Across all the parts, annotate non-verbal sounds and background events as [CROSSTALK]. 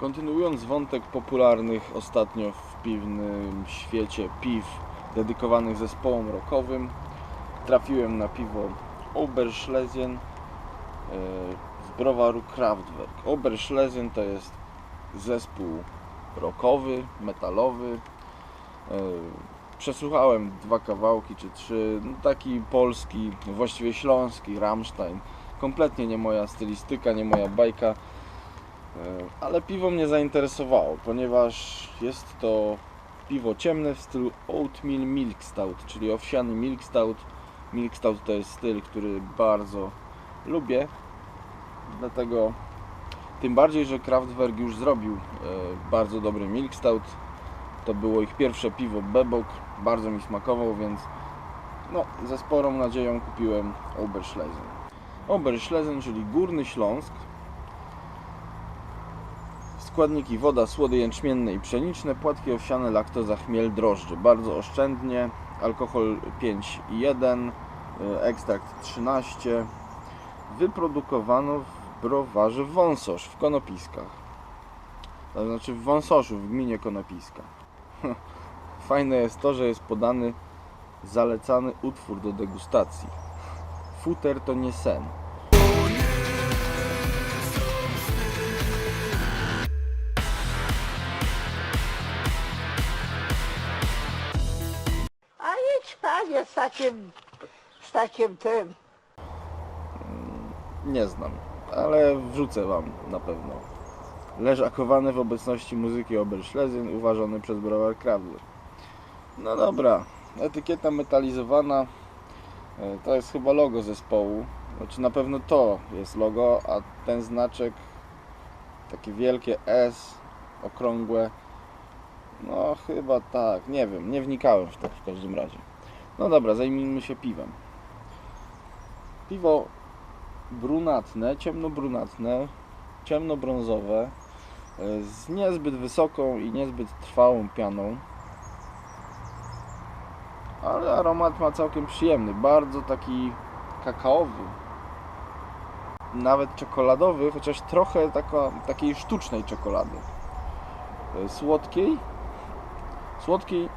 Kontynuując wątek popularnych ostatnio w piwnym świecie piw dedykowanych zespołom rockowym, trafiłem na piwo Oberschlesien e, z browaru Kraftwerk. Oberschlesien to jest zespół rockowy, metalowy. E, Przesłuchałem dwa kawałki czy trzy, no taki polski, właściwie śląski, Rammstein. Kompletnie nie moja stylistyka, nie moja bajka. Ale piwo mnie zainteresowało, ponieważ jest to piwo ciemne w stylu Oatmeal Milk Stout, czyli owsiany Milk Stout. Milk Stout to jest styl, który bardzo lubię, dlatego tym bardziej, że Kraftwerk już zrobił e, bardzo dobry Milk Stout. To było ich pierwsze piwo Bebok, bardzo mi smakował, więc no, ze sporą nadzieją kupiłem Oberschlesien. Oberschlesien, czyli Górny Śląsk. Składniki woda, słody jęczmienne i pszeniczne, płatki owsiane, laktoza, chmiel, drożdże. Bardzo oszczędnie, alkohol 5,1, y, ekstrakt 13. Wyprodukowano w browarze Wąsosz w Konopiskach. To znaczy w Wąsoszu, w gminie Konopiska. [LAUGHS] Fajne jest to, że jest podany zalecany utwór do degustacji. Futer to nie sen. z takim, z takim tym. Nie znam, ale wrzucę Wam na pewno. Leżakowane w obecności muzyki Oberschlesien uważany przez browar Kraftwerk. No dobra, etykieta metalizowana. E, To jest chyba logo zespołu. Znaczy na pewno to jest logo, a ten znaczek takie wielkie S, okrągłe. No chyba tak, nie wiem, nie wnikałem w to w każdym razie. No dobra, zajmijmy się piwem. Piwo brunatne, ciemnobrunatne, ciemnobrązowe, e, z niezbyt wysoką i niezbyt trwałą pianą. Ale aromat ma całkiem przyjemny, bardzo taki kakaowy. Nawet czekoladowy, chociaż trochę taka, takiej sztucznej czekolady. E, Słodkiej, słodkiej,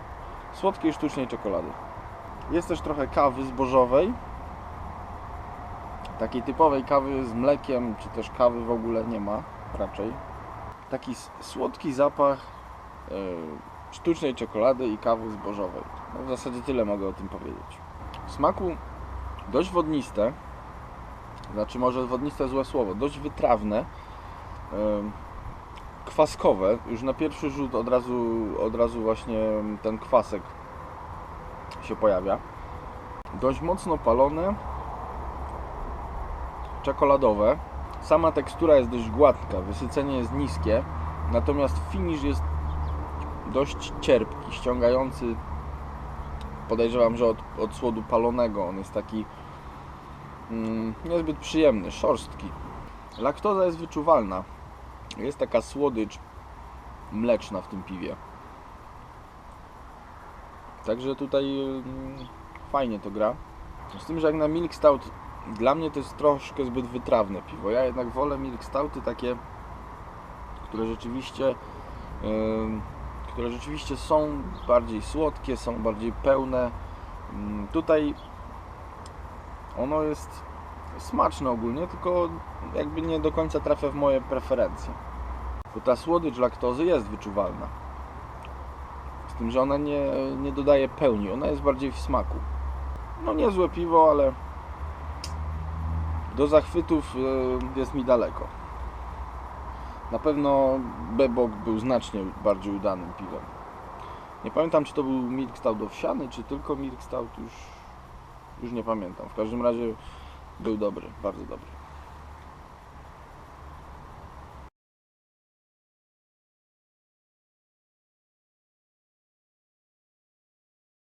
słodkiej sztucznej czekolady. Jest też trochę kawy zbożowej, Takiej typowej kawy z mlekiem, czy też kawy w ogóle nie ma raczej. Taki słodki zapach e, sztucznej czekolady i kawy zbożowej. No, w zasadzie tyle mogę o tym powiedzieć. W smaku dość wodniste, znaczy może wodniste złe słowo, dość wytrawne, e, kwaskowe. Już na pierwszy rzut od razu, od razu właśnie ten kwasek się pojawia. Dość mocno palone, czekoladowe. Sama tekstura jest dość gładka, wysycenie jest niskie, natomiast finish jest dość cierpki, ściągający. Podejrzewam, że od, od słodu palonego on jest taki mm, niezbyt przyjemny, szorstki. Laktoza jest wyczuwalna. Jest taka słodycz mleczna w tym piwie. Także tutaj mm, fajnie to gra. Z tym, że jak na Milk Stout dla mnie to jest troszkę zbyt wytrawne piwo. Ja jednak wolę milk stouty takie, które rzeczywiście które rzeczywiście są bardziej słodkie, są bardziej pełne. Ym, Tutaj ono jest smaczne ogólnie, tylko jakby nie do końca trafia w moje preferencje. Bo ta słodycz laktozy jest wyczuwalna. Tym, że ona nie, nie dodaje pełni, ona jest bardziej w smaku. No niezłe piwo, ale do zachwytów e, jest mi daleko. Na pewno Bebok był znacznie bardziej udanym piwem. Nie pamiętam, czy to był Milk Stout owsiany, czy tylko Milk Stout, już, już nie pamiętam. W każdym razie był dobry, bardzo dobry.